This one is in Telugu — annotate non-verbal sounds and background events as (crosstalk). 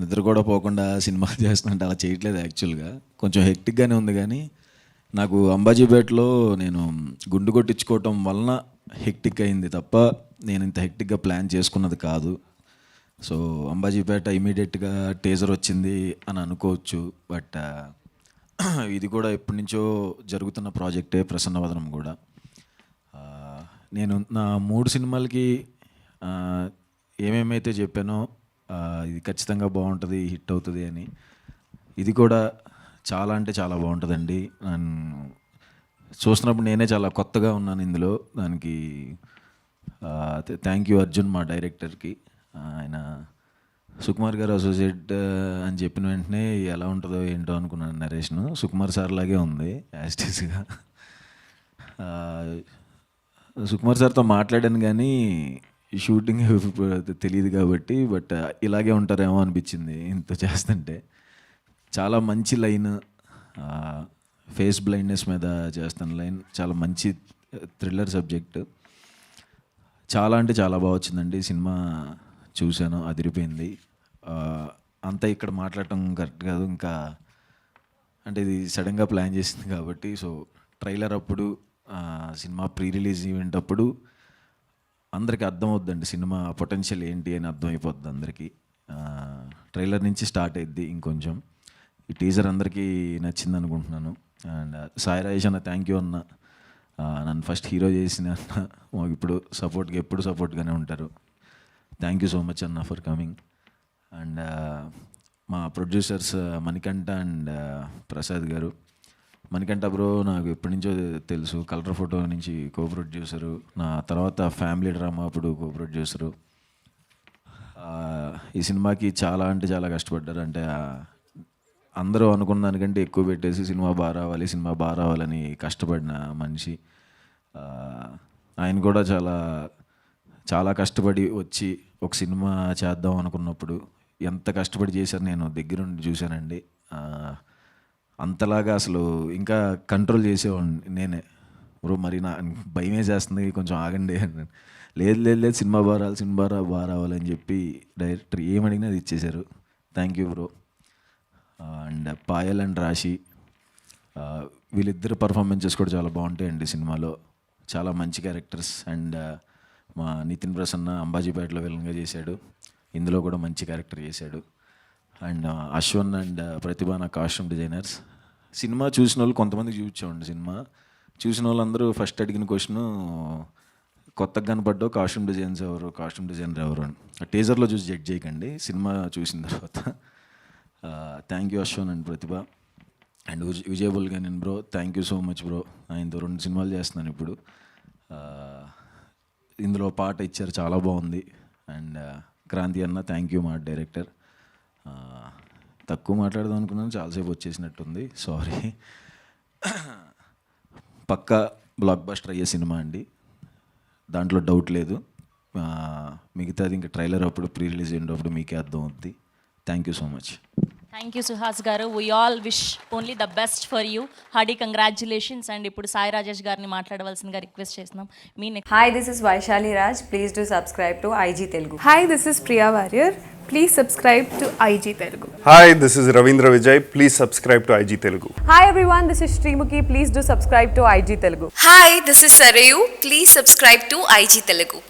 నిద్ర కూడా పోకుండా సినిమా (laughs) చేస్తున్నట్టు అలా చేయట్లేదు యాక్చువల్గా. కొంచెం హెక్టిక్గానే ఉంది కానీ నాకు అంబాజీపేటలో నేను గుండు కొట్టించుకోవటం వలన హెక్టిక్ అయింది తప్ప నేను ఇంత హెక్టిక్గా ప్లాన్ చేసుకున్నది కాదు. సో అంబాజీపేట ఇమీడియట్గా టేజర్ వచ్చింది అని అనుకోవచ్చు బట్ ఇది కూడా ఎప్పటి నుంచో జరుగుతున్న ప్రాజెక్టే ప్రసన్నవదనం కూడా. నేను నా మూడు సినిమాలకి ఏమేమైతే చెప్పానో ఇది ఖచ్చితంగా బాగుంటుంది హిట్ అవుతుంది అని. ఇది కూడా చాలా అంటే చాలా బాగుంటుందండి. చూసినప్పుడు నేనే చాలా కొత్తగా ఉన్నాను ఇందులో. దానికి థ్యాంక్ యూ అర్జున్ మా డైరెక్టర్కి. ఆయన సుకుమార్ గారు అసోసియేట్ అని చెప్పిన వెంటనే ఎలా ఉంటుందో ఏంటో అనుకున్నాను నరేష్ను. సుకుమార్ సార్ లాగే ఉంది యాస్టీస్గా సుకుమార్ సార్తో మాట్లాడాను కానీ షూటింగ్ (laughs) తెలియదు కాబట్టి బట్ ఇలాగే ఉంటారేమో అనిపించింది ఇంత చేస్తుంటే. చాలా మంచి లైన్ ఫేస్ బ్లైండ్నెస్ మీద చేస్తున్న లైన్ చాలా మంచి థ్రిల్లర్ సబ్జెక్ట్. చాలా అంటే చాలా బాగా వచ్చిందండి. సినిమా చూశాను అదిరిపోయింది. అంతా ఇక్కడ మాట్లాడటం కరెక్ట్ కాదు. ఇంకా అంటే ఇది సడన్గా ప్లాన్ చేసింది కాబట్టి సో ట్రైలర్ అప్పుడు సినిమా ప్రీ రిలీజ్ ఈవెంట్ అప్పుడు అందరికీ అర్థమవుద్దండి సినిమా పొటెన్షియల్ ఏంటి అని అర్థమైపోద్ది అందరికీ. ట్రైలర్ నుంచి స్టార్ట్ అయింది ఇంకొంచెం. ఈ టీజర్ అందరికీ నచ్చింది అనుకుంటున్నాను. అండ్ సాయి రాజేష్ అన్న థ్యాంక్ యూ అన్న నన్ను ఫస్ట్ హీరో చేసిన అన్న మాకు ఇప్పుడు సపోర్ట్గా ఎప్పుడు సపోర్ట్గానే ఉంటారు. థ్యాంక్ యూ సో మచ్ అన్న ఫర్ కమింగ్ అండ్ మా ప్రొడ్యూసర్స్ మణికంఠ అండ్ ప్రసాద్ గారు. మణికంఠ బ్రో నాకు ఎప్పటి నుంచో తెలుసు. కలర్ ఫోటో నుంచి కో ప్రొడ్యూసరు నా తర్వాత ఫ్యామిలీ డ్రామా అప్పుడు కో ప్రొడ్యూసరు ఈ సినిమాకి చాలా అంటే చాలా కష్టపడ్డారు. అంటే అందరూ అనుకున్న దానికంటే ఎక్కువ పెట్టేసి సినిమా బాగా రావాలి సినిమా బాగా రావాలని కష్టపడిన మనిషి. ఆయన కూడా చాలా చాలా కష్టపడి వచ్చి ఒక సినిమా చేద్దాం అనుకున్నప్పుడు ఎంత కష్టపడి చేశారు నేను దగ్గరుండి చూశానండి. అంతలాగా అసలు ఇంకా కంట్రోల్ చేసేవాడిని నేనే. బ్రో మరి నా భయం వేసేస్తుంది కొంచెం ఆగండి లేదు లేదు లేదు సినిమా బాగా రావాలి సినిమా రా బాగా రావాలని చెప్పి డైరెక్టర్ ఏమడిగినా అది ఇచ్చేశారు. Thank you bro and Payal and Rashi వీళ్ళిద్దరు పర్ఫార్మెన్సెస్ కూడా చాలా బాగుంటాయండి సినిమాలో. చాలా మంచి క్యారెక్టర్స్ అండ్ మా నితిన్ ప్రసన్న అంబాజీపేటలో విలన్గా చేశాడు. ఇందులో కూడా మంచి క్యారెక్టర్ చేశాడు. అండ్ అశ్వన్ అండ్ ప్రతిభ నా కాస్ట్యూమ్ డిజైనర్స్ సినిమా చూసిన వాళ్ళు కొంతమంది చూపించామండి సినిమా. చూసిన వాళ్ళందరూ ఫస్ట్ అడిగిన క్వశ్చన్ కొత్తగా కనపడ్డావు కాస్ట్యూమ్ డిజైన్స్ ఎవరు కాస్ట్యూమ్ డిజైనర్ ఎవరు అని. టీజర్లో చూసి జడ్జ్ చేయకండి సినిమా చూసిన తర్వాత. Thank you Ashwin and Pratibha. And విజయబుల్ నేను bro thank you so much bro ఆయనతో రెండు సినిమాలు చేస్తున్నాను ఇప్పుడు. ఇందులో పాట ఇచ్చారు చాలా బాగుంది. అండ్ క్రాంతి అన్న థ్యాంక్ యూ మా డైరెక్టర్ తక్కువ మాట్లాడదాం అనుకున్నాను చాలాసేపు వచ్చేసినట్టుంది. సారీ పక్కా బ్లాక్ బస్టర్ అయ్యే సినిమా అండి. దాంట్లో డౌట్ లేదు. మిగతాది ఇంకా ట్రైలర్ అప్పుడు ప్రీ రిలీజ్ అయినప్పుడు మీకే అర్థం అవుద్ది thank you so much thank you Suhas గారు we all wish only the best for you hearty congratulations and ఇప్పుడు సాయి రాజేష్ గారిని మాట్లాడవలసిందిగా రిక్వెస్ట్ చేస్తున్నాం మీ next Hi, this is Vaishali Raj. Please do subscribe to IG Telugu. Hi, this is Priya Warrior. Please subscribe to IG Telugu. Hi, this is Ravindra Vijay. Please subscribe to IG Telugu. Hi everyone, this is Srimuki. Please do subscribe to IG Telugu. Hi this is Sarayu please subscribe to IG Telugu